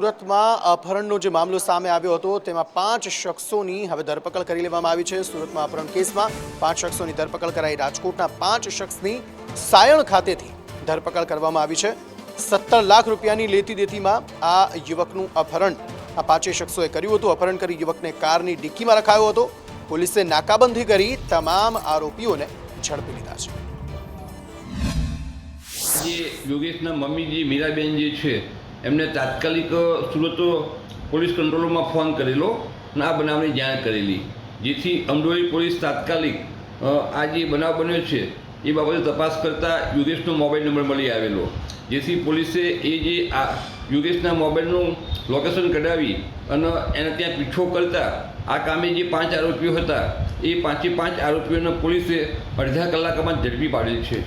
સુરતમાં અપહરણનો જે મામલો સામે આવ્યો હતો, તેમાં પાંચ શખ્સોની હવે ધરપકડ કરી લેવામાં આવી છે. સુરતમાં અપહરણ કેસમાં પાંચ શખ્સોની ધરપકડ કરાઈ. રાજકોટના પાંચ શખ્સની સાયણ ખાતેથી ધરપકડ કરવામાં આવી છે. સત્તર લાખ રૂપિયાની લેતી દેતીમાં આ યુવકનું અપહરણ. આ પાંચેય શખ્સોએ કર્યું હતું. અપહરણ કરી યુવકને કારની ડિક્કીમાં રખાયો હતો. પોલીસે નાકાબંધી કરી તમામ આરોપીઓને ઝડપી લીધા છે. જે યોગેશના મમ્મી જે મીરાબેન જે છે એમને તાત્કાલિક સુરત પોલીસ કંટ્રોલમાં ફોન કરેલો અને આ બનાવની જાણ કરેલી. જેથી અમરોલી પોલીસ તાત્કાલિક આ જે બનાવ બન્યો છે, એ બાબતે તપાસ કરતાં યોગેશનો મોબાઈલ નંબર મળી આવેલો. જેથી પોલીસે એ જે આ યોગેશના મોબાઈલનું લોકેશન કઢાવી અને એને ત્યાં પીછો કરતા આ કામે જે પાંચ આરોપીઓ હતા, એ પાંચે પાંચ આરોપીઓને પોલીસે અડધા કલાકમાં ઝડપી પાડેલ છે.